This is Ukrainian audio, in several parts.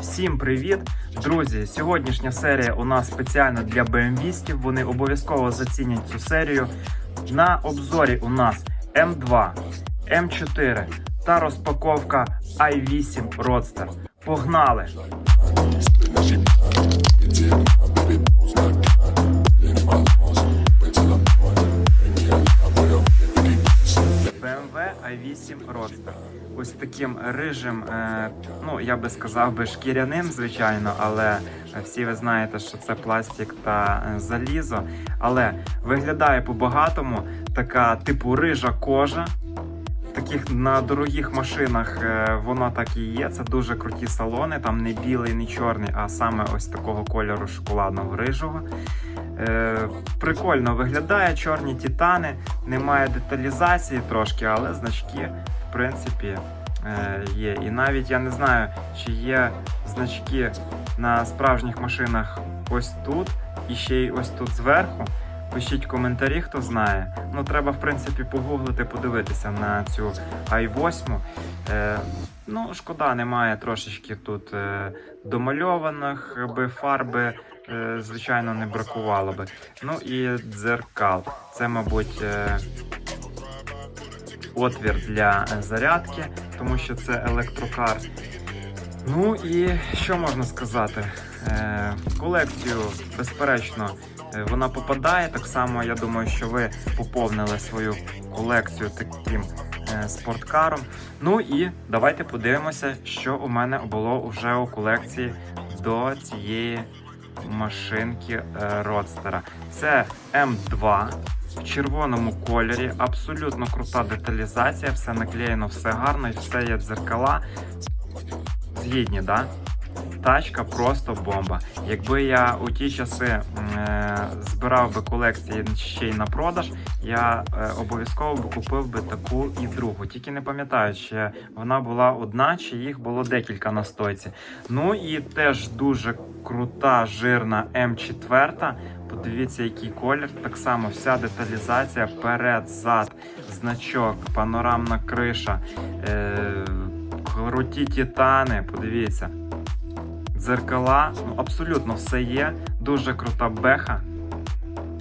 Всім привіт, друзі! Сьогоднішня серія у нас спеціально для BMW-стів. Вони обов'язково зацінять цю серію. На обзорі у нас М2, М4 та розпаковка i8 Roadster. Погнали! Ось таким рижим, е, ну я би сказав би шкіряним, звичайно, але всі ви знаєте, що це пластик та е, залізо. Але виглядає по-багатому така типу рижа кожа. Таких на дорогих машинах е, воно так і є. Це дуже круті салони. Там не білий, не чорний, а саме ось такого кольору шоколадного рижого. Е, прикольно виглядає чорні титани, немає деталізації трошки, але значки, принципі, е, є. І навіть я не знаю, чи є значки на справжніх машинах ось тут і ще й ось тут зверху. Пишіть коментарі, хто знає. Ну, треба, в принципі, погуглити, подивитися на цю i8. Е, ну, шкода, немає трошечки тут е, домальованих би фарби, е, звичайно, не бракувало би. Ну і дзеркал. Це, мабуть, е, отвір для е, зарядки, тому що це електрокар. Ну і що можна сказати? Е, колекцію, безперечно, е, вона попадає. Так само, я думаю, що ви поповнили свою колекцію таким спорткаром. Ну і давайте подивимося, що у мене було вже у колекції до цієї машинки Родстера. Це М2 в червоному кольорі, абсолютно крута деталізація, все наклеєно, все гарно, і все є дзеркала. Згідні, да? Тачка просто бомба. Якби я у ті часи е, збирав би колекції ще й на продаж, я е, обов'язково би купив би таку і другу. Тільки не пам'ятаю, чи вона була одна, чи їх було декілька на стойці. Ну і теж дуже крута, жирна М4. Подивіться, який колір. Так само вся деталізація перед, зад, значок, панорамна криша, е, круті титани. Подивіться. Дзеркала, ну абсолютно все є. Дуже крута беха.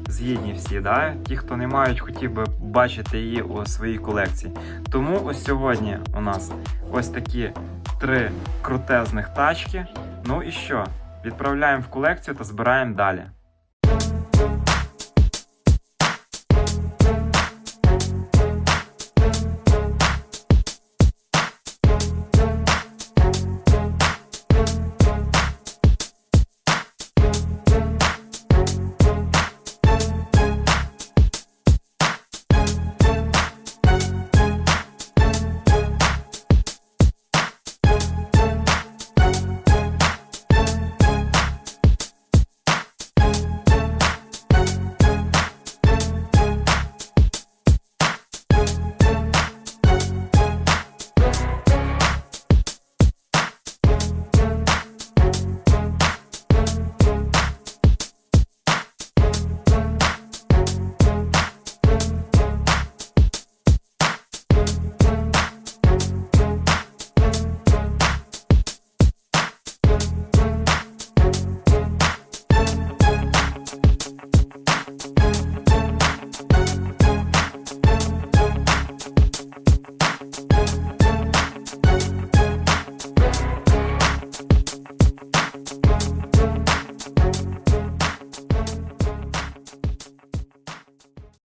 Згідні всі, да? ті, хто не мають, хотів би бачити її у своїй колекції. Тому ось сьогодні у нас ось такі три крутезних тачки. Ну і що? Відправляємо в колекцію та збираємо далі.